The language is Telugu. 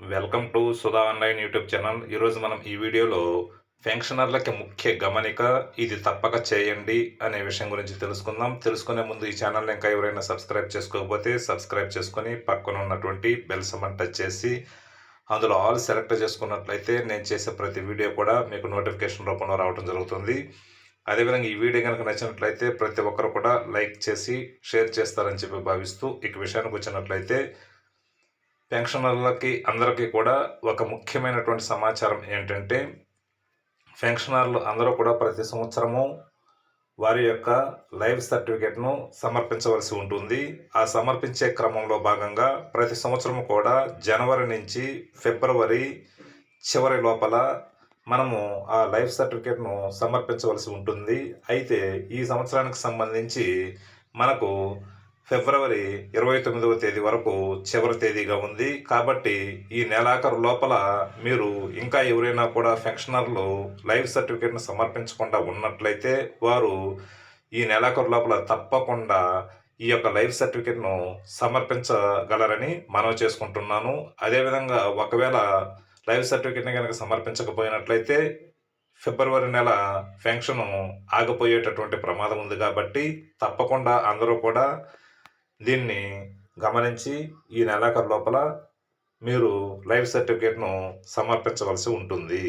Welcome to Sudha online YouTube channel. ఈరోజు మనం ఈ వీడియోలో పెన్షనర్లకి ముఖ్య గమనిక ఇది తప్పక చేయండి అనే విషయం గురించి తెలుసుకుందాం. తెలుసుకునే ముందు ఈ ఛానల్ ఇంకా ఎవరైనా సబ్స్క్రైబ్ చేసుకోకపోతే సబ్స్క్రైబ్ చేసుకొని పక్కన ఉన్నటువంటి బెల్ సమన్ టచ్ చేసి అందులో ఆల్ సెలెక్ట్ చేసుకున్నట్లయితే నేను చేసే ప్రతి వీడియో కూడా మీకు నోటిఫికేషన్ రూపంలో రావడం జరుగుతుంది. అదేవిధంగా ఈ వీడియో కనుక నచ్చినట్లయితే ప్రతి ఒక్కరు కూడా లైక్ చేసి షేర్ చేస్తారని చెప్పి భావిస్తూ ఇక విషయానికి వచ్చినట్లయితే పెన్షనర్లకి అందరికీ కూడా ఒక ముఖ్యమైనటువంటి సమాచారం ఏంటంటే పెన్షనర్లు అందరూ కూడా ప్రతి సంవత్సరము వారి యొక్క లైఫ్ సర్టిఫికేట్ను సమర్పించవలసి ఉంటుంది. ఆ సమర్పించే క్రమంలో భాగంగా ప్రతి సంవత్సరం కూడా జనవరి నుంచి ఫిబ్రవరి చివరి లోపల మనము ఆ లైఫ్ సర్టిఫికేట్ను సమర్పించవలసి ఉంటుంది. అయితే ఈ సంవత్సరానికి సంబంధించి మనకు ఫిబ్రవరి ఇరవై తొమ్మిదవ తేదీ వరకు చివరి తేదీగా ఉంది. కాబట్టి ఈ నెలాఖరు లోపల మీరు ఇంకా ఎవరైనా కూడా పెన్షనర్లు లైఫ్ సర్టిఫికేట్ను సమర్పించకుండా ఉన్నట్లయితే వారు ఈ నెలాఖరు లోపల తప్పకుండా ఈ యొక్క లైఫ్ సర్టిఫికేట్ను సమర్పించగలరని మనవి చేసుకుంటున్నాను. అదేవిధంగా ఒకవేళ లైఫ్ సర్టిఫికేట్ని కనుక సమర్పించకపోయినట్లయితే ఫిబ్రవరి నెల పెన్షన్ ఆగిపోయేటటువంటి ప్రమాదం ఉంది కాబట్టి తప్పకుండా అందరూ కూడా దీన్ని గమనించి ఈ నెలాఖరు లోపల మీరు లైఫ్ సర్టిఫికేట్ను సమర్పించవలసి ఉంటుంది.